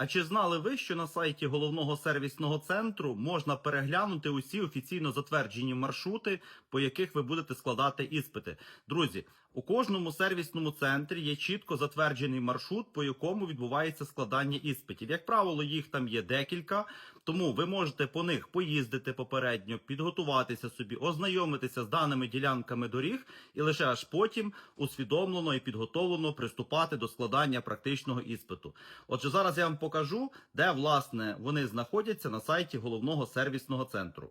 А чи знали ви, що на сайті головного сервісного центру можна переглянути усі офіційно затверджені маршрути, по яких ви будете складати іспити? Друзі, у кожному сервісному центрі є чітко затверджений маршрут, по якому відбувається складання іспитів. Як правило, їх там є декілька, тому ви можете по них поїздити попередньо, підготуватися собі, ознайомитися з даними ділянками доріг, і лише аж потім усвідомлено і підготовлено приступати до складання практичного іспиту. Отже, зараз я вам покажу, де власне вони знаходяться на сайті головного сервісного центру.